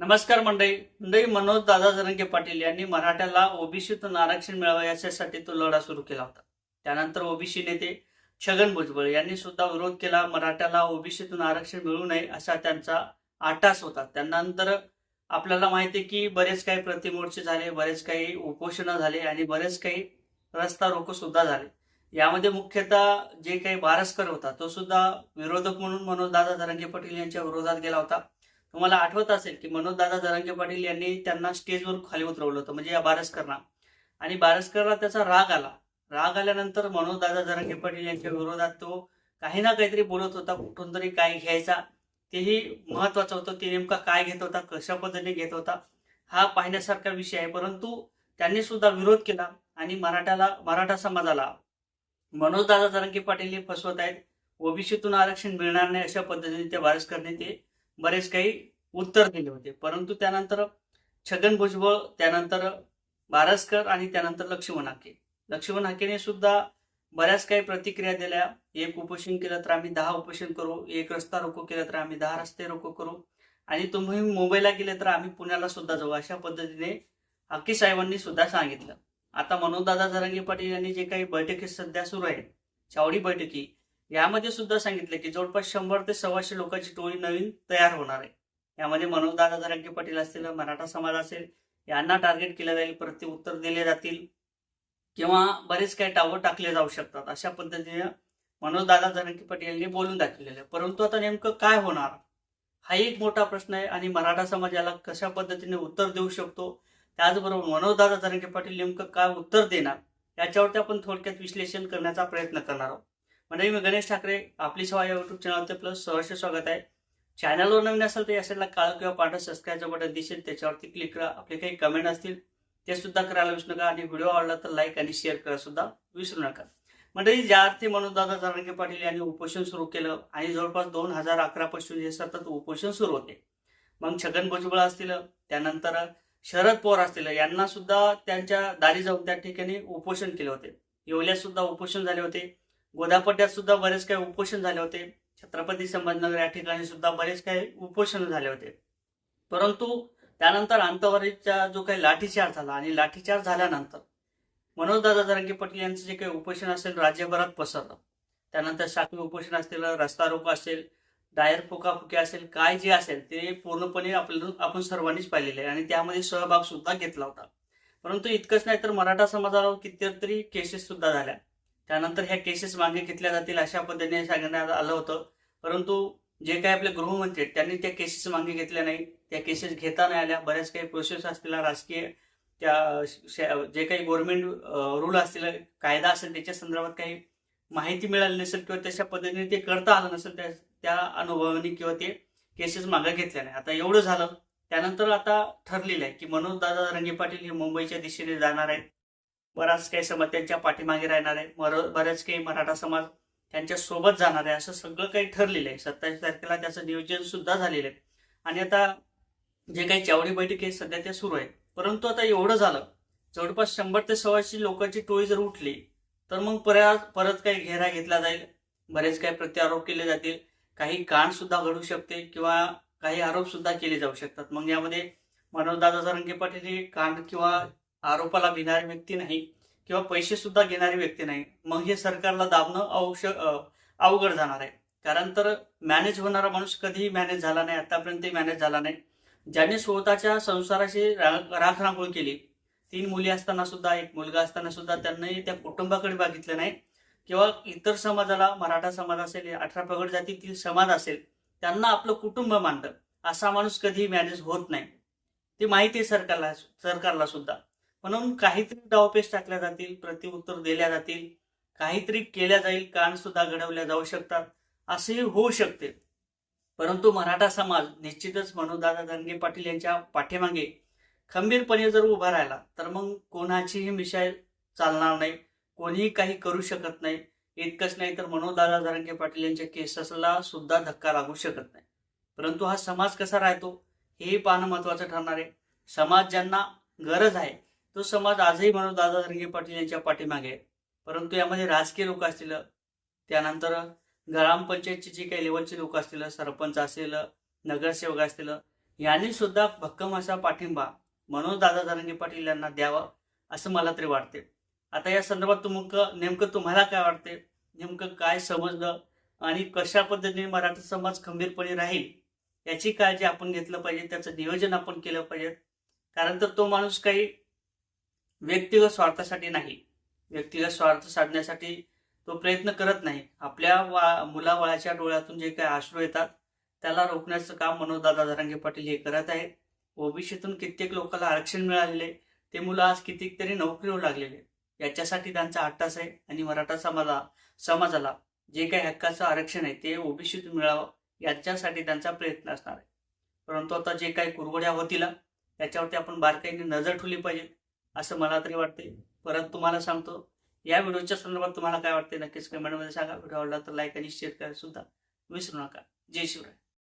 नमस्कार मंडळी. मंडळी मनोज दादा जरंगे पाटील यांनी मराठ्याला ओबीसीतून आरक्षण मिळावं याच्यासाठी तो लढा सुरू केला होता. त्यानंतर ओबीसी नेते छगन भुजबळ यांनी सुद्धा विरोध केला मराठ्याला ओबीसीतून आरक्षण मिळू नये असा त्यांचा आटास होता. त्यानंतर आपल्याला माहिती आहे की बरेच काही प्रतिमोर्चे झाले बरेच काही उपोषणं झाले आणि बरेच काही रस्ता रोको सुद्धा झाले. यामध्ये मुख्यतः जे काही बारसकर होता तो सुद्धा विरोधक म्हणून मनोज दादा धरंगे पाटील यांच्या विरोधात गेला होता. तुम्हाला आठवत असेल की मनोजदादा जरांगे पाटील यांनी त्यांना स्टेजवर खाली उतरवलं होतं म्हणजे या बारसकरना आणि बारसकरला त्याचा राग आला. राग आल्यानंतर मनोजदादा जरांगे पाटील यांच्या विरोधात तो काही ना काहीतरी बोलत होता कुठून तरी काय घ्यायचा तेही महत्वाचं होतं ते नेमका काय घेत होता कशा पद्धतीने घेत होता हा पाहण्यासारखा विषय आहे. परंतु त्यांनी सुद्धा विरोध केला आणि मराठाला मराठा समाजाला मनोजदादा जरांगे पाटील हे फसवत आहेत. ओबीसीतून आरक्षण मिळणार नाही अशा पद्धतीने त्या बारसकरने ते बरेच काही उत्तर दिले होते. परंतु त्यानंतर छगन भुजबळ त्यानंतर बारसकर आणि त्यानंतर लक्ष्मण हाके. लक्ष्मण हाकेने सुद्धा बऱ्याच काही प्रतिक्रिया दिल्या. एक उपोषण केलं तर आम्ही दहा उपोषण करू एक रस्ता रोको केलं तर आम्ही दहा रस्ते रोको करू. आणि तुम्ही मुंबईला गेले तर आम्ही पुण्याला सुद्धा जाऊ अशा पद्धतीने हक्की साहेबांनी सुद्धा सांगितलं. आता मनोजदादा जरांगे पाटील यांनी जे काही बैठकी सध्या सुरू आहेत चावडी बैठकी यामध्ये सुद्धा सांगितलं की जवळपास शंभर ते सव्वाशे लोकांची टोळी नवीन तयार होणार आहे. यामध्ये मनोजदादा जरांगे पाटील असतील मराठा समाज असेल यांना टार्गेट केलं जाईल प्रति उत्तर दिले जातील. किंवा बरेच काही टावर टाकले जाऊ शकतात अशा पद्धतीने मनोजदादा जरांगे पाटील यांनी बोलून दाखवलेलं आहे. परंतु आता नेमकं काय होणार? हा एक मोठा प्रश्न आहे आणि मराठा समाज याला कशा पद्धतीने उत्तर देऊ शकतो? त्याचबरोबर मनोजदादा जरांगे पाटील नेमकं काय उत्तर देणार? याच्यावरती आपण थोडक्यात विश्लेषण करण्याचा प्रयत्न करणार आहोत. म्हणजे मी गणेश ठाकरे आपली सेवा या युट्यूब चॅनलचे प्लस सहर्ष स्वागत आहे. चॅनलवर नवीन असेल तर या साईडला काळ किंवा पांढरं सबस्क्राईबचं बटन दिसेल त्याच्यावरती क्लिक करा. आपले काही कमेंट असतील ते सुद्धा करायला विसरू नका. आणि व्हिडिओ आवडला तर लाईक आणि शेअर करा सुद्धा विसरू नका. म्हणजे ज्या अर्थी मनोजदादा जरांगे पाटील यांनी उपोषण सुरू केलं आणि जवळपास दोन हजार अकरा पासून हे सतत उपोषण सुरू होते. मग छगन भुजबळ असतील त्यानंतर शरद पवार असतील यांना सुद्धा त्यांच्या दारी जाऊन त्या ठिकाणी उपोषण केले होते. येवल्यात सुद्धा उपोषण झाले होते. गोदापट्ट्यात सुद्धा बरेच काही उपोषण झाले होते. छत्रपती संभाजीनगर या ठिकाणी सुद्धा बरेच काही उपोषण झाले होते. परंतु त्यानंतर अंतवारीचा जो काही लाठीचार झाला आणि लाठीचार झाल्यानंतर मनोजदादा जरांगे पाटील यांचं जे काही उपोषण असेल राज्यभरात पसरलं. त्यानंतर साखळी उपोषण असतील रस्ता रोको असेल डायर फुकाफुकी असेल काय जे असेल ते पूर्णपणे आपल्याला आपण सर्वांनीच पाहिलेले आहे आणि त्यामध्ये सहभाग सुद्धा घेतला होता. परंतु इतकंच नाही तर मराठा समाजावर कितीतरी केसेस सुद्धा झाल्या. त्यानंतर ह्या केसेस मागे घेतल्या जातील अशा पद्धतीने सांगण्यात आलं होतं. परंतु जे काही आपले गृहमंत्री आहेत त्यांनी त्या केसेस मागे घेतल्या नाही त्या केसेस घेता नाही आल्या. बऱ्याच काही प्रोसेस असतील राजकीय त्या जे काही गव्हर्नमेंट रूल असतील कायदा असेल त्याच्या संदर्भात काही माहिती मिळाली नसेल किंवा तशा पद्धतीने ते करता आलं नसेल त्या त्या अनुभवाने किंवा ते केसेस मागे घेतल्या नाही आता एवढं झालं. त्यानंतर आता ठरलेलं आहे की मनोज दादा रंगे पाटील हे मुंबईच्या दिशेने जाणार आहेत. बराच काही समाज त्यांच्या पाठीमागे राहणार आहे. बऱ्याच काही मराठा समाज त्यांच्यासोबत जाणार आहे. असं सगळं काही ठरलेलं आहे. सत्तावीस तारखेला त्याचं नियोजन सुद्धा झालेलं आहे. आणि आता जे काही चावडी बैठक आहे सध्या त्या सुरू आहे. परंतु आता एवढं झालं जवळपास शंभर ते सव्वाशे लोकांची टोळी जर उठली तर मग परत परत काही घेरा घेतला जाईल. बरेच काही प्रत्यारोप केले जातील. काही कान सुद्धा घडू शकते किंवा काही आरोप सुद्धा केले जाऊ शकतात. मग यामध्ये मनोजदादा जरंगे पाटील हे कांड किंवा आरोपाला भिणारी व्यक्ती नाही किंवा पैसे सुद्धा घेणारी व्यक्ती नाही मग हे सरकारला दाबणं आवश्यक अवघड जाणार आहे. कारण तर मॅनेज होणारा माणूस कधीही मॅनेज झाला नाही आतापर्यंत मॅनेज झाला नाही. ज्याने स्वतःच्या संसाराची रा- राखरांगोळ केली तीन मुली असताना सुद्धा एक मुलगा असताना सुद्धा त्यांनी त्या कुटुंबाकडे बघितलं नाही. किंवा इतर समाजाला मराठा समाज असेल अठरा पगड जातीतील समाज असेल त्यांना आपलं कुटुंब मानतं. असा माणूस कधीही मॅनेज होत नाही. ते माहिती आहे सरकारला सरकारला सुद्धा. म्हणून काहीतरी डावपेच टाकल्या जातील प्रतिउत्तर दिल्या जातील काहीतरी केल्या जाईल कान सुद्धा घडवल्या जाऊ शकतात असेही होऊ शकते. परंतु मराठा समाज निश्चितच मनोदादा धनगे पाटील यांच्या पाठीमागे खंबीरपणे जर उभा राहिला तर मग कोणाचीही मिसाईल चालणार नाही कोणीही काही करू शकत नाही इतकंच नाही तर मनोदादा धरंगे पाटील यांच्या केसेसला सुद्धा धक्का लागू शकत नाही. परंतु हा समाज कसा राहतो हे पाहणं महत्वाचं ठरणार आहे. समाज ज्यांना गरज आहे तो समाज आजही म्हणून दादा धरंगे पाटील यांच्या पाठीमागे आहे. परंतु यामध्ये राजकीय लोक असतील त्यानंतर ग्रामपंचायतचे जे काही लेवलचे लोक असतील सरपंच असेल नगरसेवक असतील यांनी सुद्धा भक्कम असा पाठिंबा मनोज दादा जरांगे पाटील यांना द्यावा असं मला तरी वाटते. आता या संदर्भात तुमकं नेमकं तुम्हाला काय वाटते? नेमकं काय समजलं? आणि कशा पद्धतीने मराठा समाज खंबीरपणे राहील? याची काळजी आपण घेतलं पाहिजे त्याचं नियोजन आपण केलं पाहिजे. कारण तर तो माणूस काही व्यक्तिगत स्वार्थासाठी नाही. व्यक्तिगत स्वार्थ साधण्यासाठी तो प्रयत्न करत नाही. आपल्या वा मुलाबाळाच्या डोळ्यातून जे काही आश्रू येतात त्याला रोखण्याचं काम मनोजदादा धरांगे पाटील हे करत आहेत. ओबीसीतून कित्येक लोकांना आरक्षण मिळालेले ते मुलं आज कितीक तरी नोकरीवर लागलेले याच्यासाठी त्यांचा हट्टास आहे आणि मराठा समाजा समाजाला जे काही हक्काचं आरक्षण आहे ते ओबीसीतून मिळावं याच्यासाठी त्यांचा प्रयत्न असणार आहे. परंतु आता जे काही कुरवड्या होतील त्याच्यावरती आपण बारकाईने नजर ठेवली पाहिजे. असं मला तरी वाटते परत तुम्हाला सांगतो या व्हिडिओच्या संदर्भात तुम्हाला काय वाटते नक्कीच कमेंटमध्ये सांगा. व्हिडिओ आवडला तर लाईक आणि शेअर करायला सुद्धा विसरू नका. जय शिवराय.